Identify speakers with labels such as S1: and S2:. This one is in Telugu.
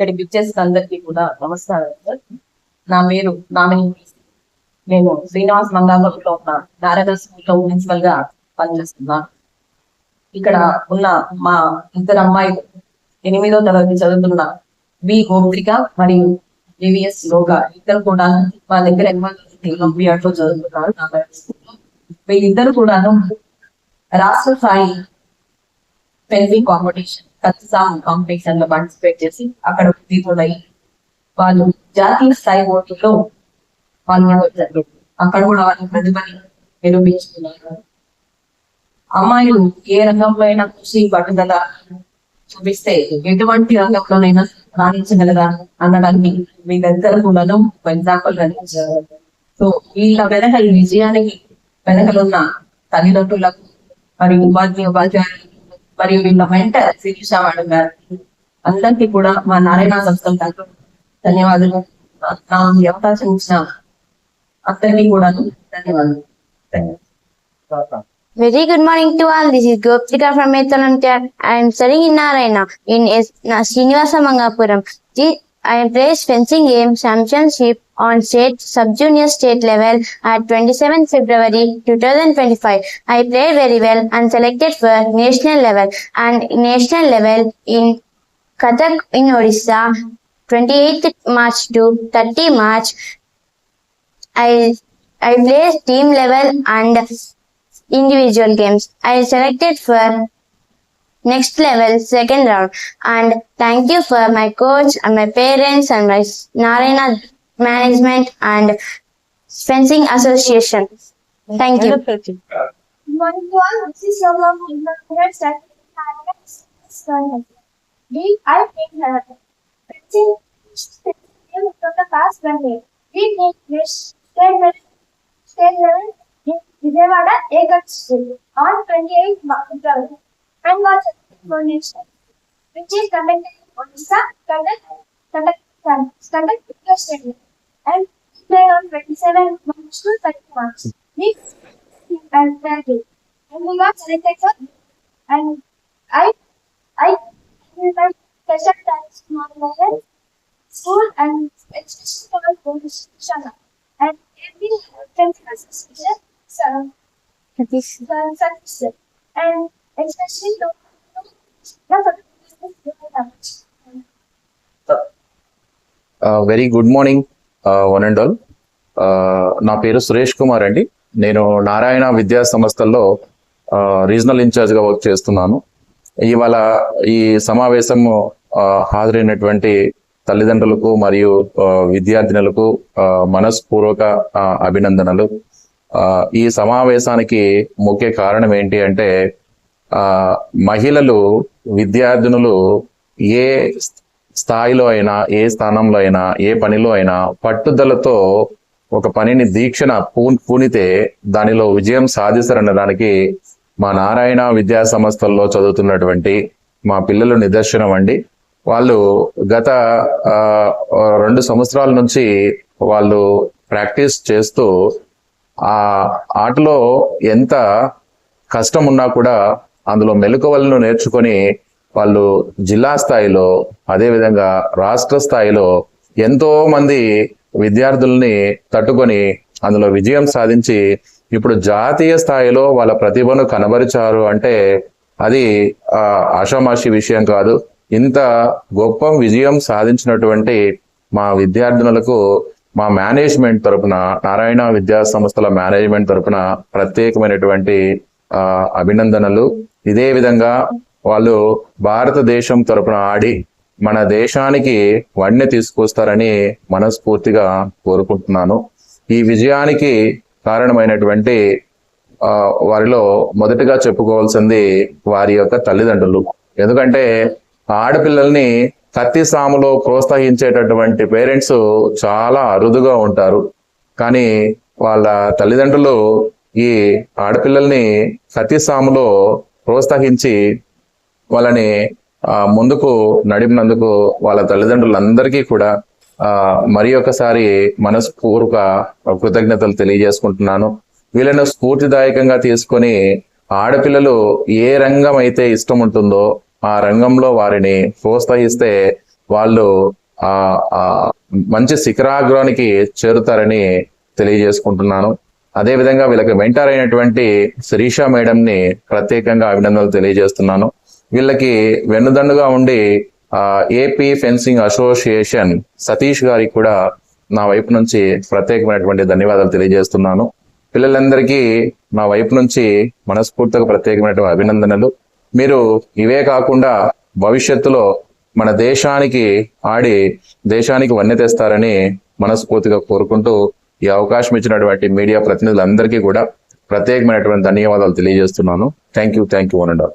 S1: ఇక్కడ పిక్చర్స్ అందరికీ కూడా నమస్కారం. సార్ నా పేరు నామిని. నేను శ్రీనివాస్ మంగాపురంలో ఉన్న నారాయణ స్కూల్లో ప్రిన్సిపల్గా పనిచేస్తున్నాను ఇక్కడ ఉన్న మా ఇద్దరు అమ్మాయిలు ఎనిమిదో తరగతి చదువుతున్న బి గోపిక మరియు ఏవిఎస్ యోగా ఇద్దరు కూడా మా దగ్గర ఎంబీఆర్లో చదువుతున్నారు వీళ్ళిద్దరు కూడాను రాష్ట్ర స్థాయి పెన్సింగ్ కాంపిటీషన్ కత్తిసాం కాంపిటీషన్లో పార్టిసిపేట్ చేసి అక్కడ తీర్థులై వాళ్ళు జాతీయ స్థాయి ఓట్లలో పాల్గొనడం జరిగింది అక్కడ కూడా వాళ్ళ ప్రతిభని నిరూపించుకున్నారు. అమ్మాయిలు ఏ రంగంలో అయినా కృషి పట్టుదల చూపిస్తే ఎటువంటి రంగంలోనైనా రాణించగలరా అనడానికి మీ దగ్గర ఎగ్జాంపుల్ కనిపించారు సో వీళ్ళ వెనక ఈ విజయానికి వెనకలున్న తల్లిదండ్రులకు మరియు ఉపాధ్యాయ ఉపాధ్యాయులు మరియు వీళ్ళ మెంటర్ శిరీష మేడం గారికి అందరికీ కూడా మా నారాయణ సంస్థల తరఫున ధన్యవాదాలు నా ఈ అవకాశం ఇచ్చిన అందరికీ కూడా ధన్యవాదాలు
S2: Very good morning to all. This is Gopika from Methalantar. I am studying in Narayana in S- Na- Srinivasa Mangapuram. I placed fencing game championship on state sub-junior state level at 27 February 2025. I played very well and selected for national level and national level in Kathak in Odisha 28th March to 30 March. I I played team level and individual games. I selected for next level second round and thank you for my coach and my parents and my Narayana management and fencing association. Thank you.
S3: We I think that fencing from the past one day. We make this state level, in Vijayawada Egat School on 28th February and was for nation, which is conducted in Odisha, conduct, conduct, conduct Victor Stadium and play on 27 March to 30 March. We and thank you. And we got selected for and I I my special thanks to my school and especially to my Shana and every association so service and especially
S4: very good morning one and all నా పేరు సురేష్ కుమార్ అండి. నేను నారాయణ విద్యా సంస్థల్లో రీజనల్ ఇన్ఛార్జ్గా వర్క్ చేస్తున్నాను. ఇవాళ ఈ సమావేశం uh, హాజరైనటువంటి తల్లిదండ్రులకు మరియు uh, విద్యార్థినులకు uh, మనస్పూర్వక అభినందనలు. ఈ సమావేశానికి ముఖ్య కారణం ఏంటి అంటే మహిళలు విద్యార్థినులు ఏ స్థాయిలో అయినా ఏ స్థానంలో అయినా ఏ పనిలో అయినా పట్టుదలతో ఒక పనిని దీక్షణ పూ పూనితే దానిలో విజయం సాధిస్తారనడానికి మా నారాయణ విద్యా సంస్థల్లో చదువుతున్నటువంటి మా పిల్లలు నిదర్శనం అండి. వాళ్ళు గత రెండు సంవత్సరాల నుంచి వాళ్ళు ప్రాక్టీస్ చేస్తూ ఆ ఆటలో ఎంత కష్టం ఉన్నా కూడా అందులో మెలకువలను నేర్చుకొని వాళ్ళు జిల్లా స్థాయిలో అదేవిధంగా రాష్ట్ర స్థాయిలో ఎంతో మంది విద్యార్థుల్ని తట్టుకొని అందులో విజయం సాధించి ఇప్పుడు జాతీయ స్థాయిలో వాళ్ళ ప్రతిభను కనబరిచారు అంటే అది ఆషామాషి విషయం కాదు. ఇంత గొప్ప విజయం సాధించినటువంటి మా విద్యార్థినులకు మా మేనేజ్మెంట్ తరపున నారాయణ విద్యా సంస్థల మేనేజ్మెంట్ తరపున ప్రత్యేకమైనటువంటి అభినందనలు. ఇదే విధంగా వాళ్ళు భారతదేశం తరపున ఆడి మన దేశానికి వన్నె తీసుకొస్తారని మనస్ఫూర్తిగా కోరుకుంటున్నాను. ఈ విజయానికి కారణమైనటువంటి వారిలో మొదటిగా చెప్పుకోవాల్సింది వారి యొక్క తల్లిదండ్రులు. ఎందుకంటే ఆడపిల్లల్ని కత్తి సాములో ప్రోత్సహించేటటువంటి పేరెంట్స్ చాలా అరుదుగా ఉంటారు. కానీ వాళ్ళ తల్లిదండ్రులు ఈ ఆడపిల్లల్ని కత్తి సాములో ప్రోత్సహించి వాళ్ళని ముందుకు నడిపినందుకు వాళ్ళ తల్లిదండ్రులందరికీ కూడా మరి ఒకసారి మనస్పూర్వక కృతజ్ఞతలు తెలియజేసుకుంటున్నాను. వీళ్ళను స్ఫూర్తిదాయకంగా తీసుకొని ఆడపిల్లలు ఏ రంగం అయితే ఇష్టం ఉంటుందో ఆ రంగంలో వారిని ప్రోత్సహిస్తే వాళ్ళు ఆ మంచి శిఖరాగ్రానికి చేరుతారని తెలియజేసుకుంటున్నాను. అదే విధంగా వీళ్ళకి మెంటర్ అయినటువంటి శిరీష మేడం ని ప్రత్యేకంగా అభినందనలు తెలియజేస్తున్నాను. వీళ్ళకి వెన్నుదండుగా ఉండి ఏపీ ఫెన్సింగ్ అసోసియేషన్ సతీష్ గారికి కూడా నా వైపు నుంచి ప్రత్యేకమైనటువంటి ధన్యవాదాలు తెలియజేస్తున్నాను. పిల్లలందరికీ నా వైపు నుంచి మనస్ఫూర్తిగా ప్రత్యేకమైనటువంటి అభినందనలు. మీరు ఇవే కాకుండా భవిష్యత్తులో మన దేశానికి ఆడి దేశానికి వన్నె తెస్తారని మనస్ఫూర్తిగా కోరుకుంటూ ఈ అవకాశం ఇచ్చినటువంటి మీడియా ప్రతినిధులందరికీ కూడా ప్రత్యేకమైనటువంటి ధన్యవాదాలు తెలియజేస్తున్నాను. Thank you thank you one and all